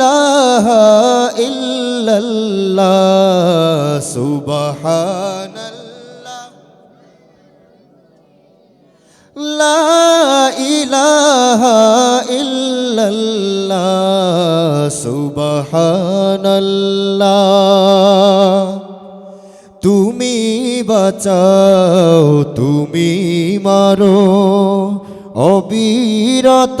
ইলাহা ইল্লাল্লাহ সুবহানাল্লাহ। লা ইলাহা ইল্লাল্লাহ সুবহানাল্লাহ। তুমি বাঁচাও তুমি মারো অবিরত।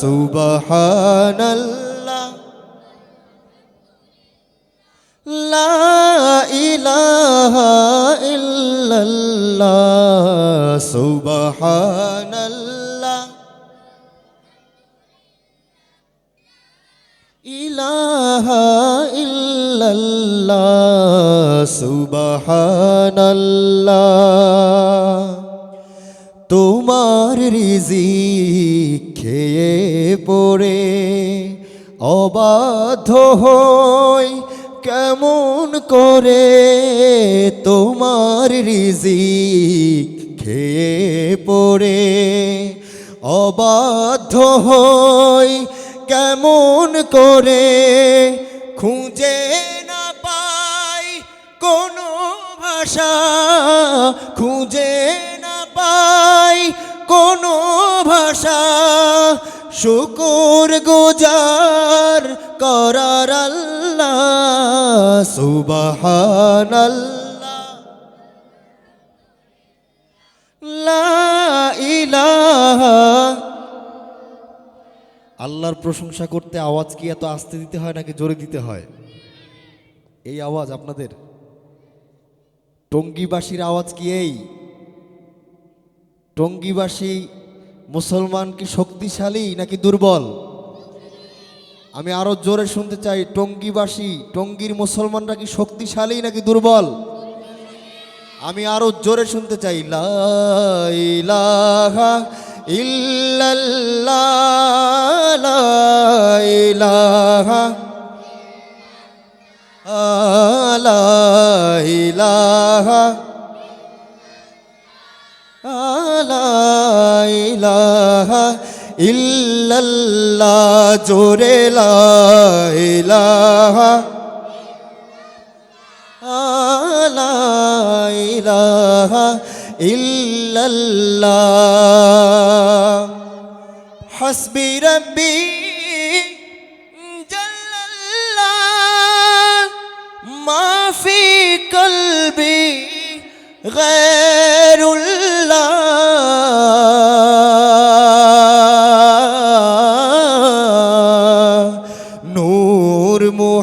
সুবহানাল্লাহ। লা ইলাহা ইল্লাল্লাহ। সুবহানাল্লাহ। ইলাহা ইল্লাল্লাহ। সুবহানাল্লাহ। তোমার রিজি খেয়ে পড়ে অবাধ হই কেমন করে তোমার রিজি খেয়ে পড়ে অবাধ্য হই কেমন করে আল্লাহর প্রশংসা করতে আওয়াজ কি এত আস্তে দিতে হয় নাকি জোরে দিতে হয়? এই আওয়াজ আপনাদের? টঙ্গিবাসীর আওয়াজ কি এই? টঙ্গিবাসী মুসলমান কি শক্তিশালী নাকি দুর্বল? আমি আরও জোরে শুনতে চাই, টঙ্গিবাসী, টঙ্গির মুসলমানরা কি শক্তিশালী নাকি দুর্বল? আমি আরও জোরে শুনতে চাই, লা ইলাহা ইল্লাল্লাহ, লা ইলাহা লা ইলাহা লা ইলাহা ইল্লাল্লাহ জোরে লা ইলাহা লা ইলাহা ইল্লাল্লাহ হাসবি রব্বি জাল্লাল্লাহ মা ফি কলবি গয়রুল্লাহ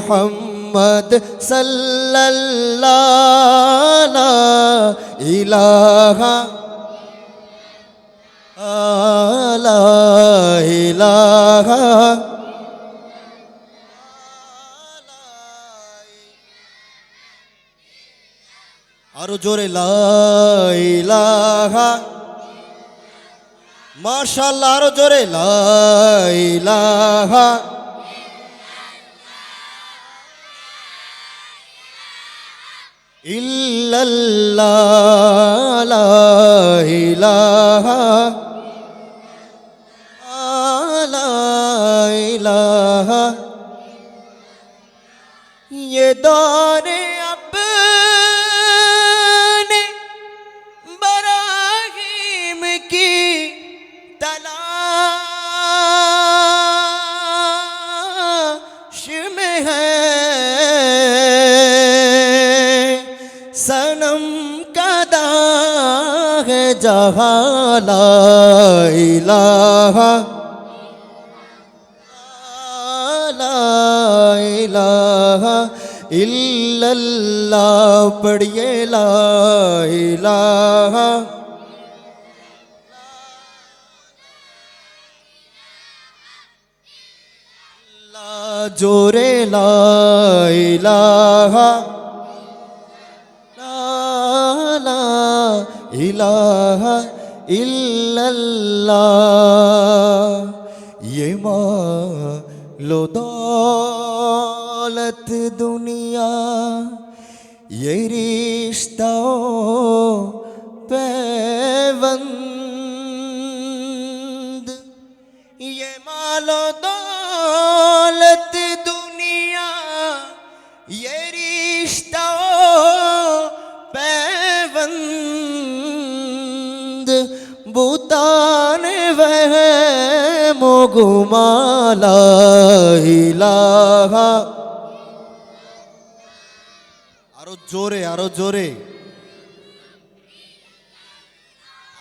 মুহাম্মদ সাল্লাল্লাহ ইলাহা লা ইলাহা আরও জোরে লাইলাহা মাশাল্লাহ আরও জোরে লাইলাহা ইল্লাল্লাহ ইলাহা ইলাহা ইয়ে দা कदा है जहाला इलाहा इलाहा इल्लल्ला पढ़िए ला इलाहा जोरे ला इलाहा ইলাহা ইল্লাল্লাহ ये लो दौलत दुनिया ये रिश्तों چند بوتان وہم و گما لا الہ আরও জোরে আরও জোরে।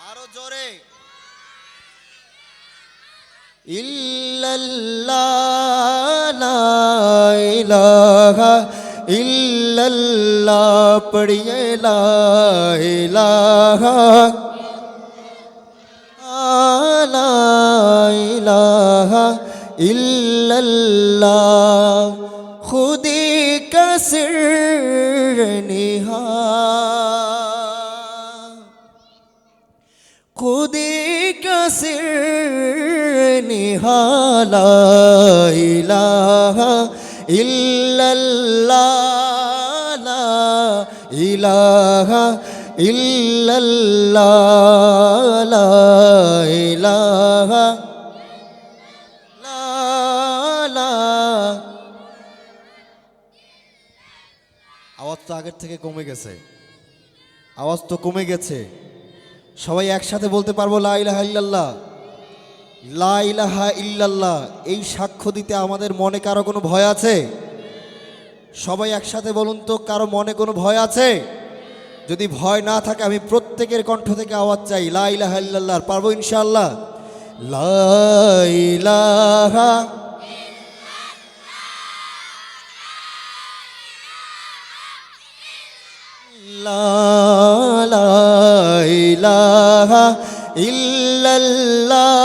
আরও জোরে। ইল্লাল্লাহ ইল্লাল্লাহ, পড়িয়ে লা ইলাহা। ইলাহা ইল্লাল্লাহ খুদি কসির নিহা খুদি কসির নিহালা ইলাহা ইল্লাল্লাহ ইলাহা ইল্লাল্লাহ লা আওয়াজ তো আগের থেকে কমে গেছে। আওয়াজ তো কমে গেছে। সবাই একসাথে বলতে পারব লা ইলাহা ইল্লাল্লাহ। লা ইলাহা ইল্লাল্লাহ। এই সাক্ষ্য দিতে আমাদের মনে কারও কোনো ভয় আছে? সবাই একসাথে বলুন তো, কারও মনে কোনো ভয় আছে? যদি ভয় না থাকে, আমি প্রত্যেকের কণ্ঠ থেকে আওয়াজ চাই লাই লাইলাহাল্লাহ পারব ইনশাল্লাহ লাইলাহা লাইলাহা ইল্লাল্লাহ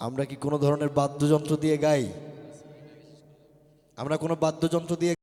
আমরা কি কোনো ধরনের বাদ্যযন্ত্র দিয়ে গাই? আমরা কোনো বাদ্যযন্ত্র দিয়ে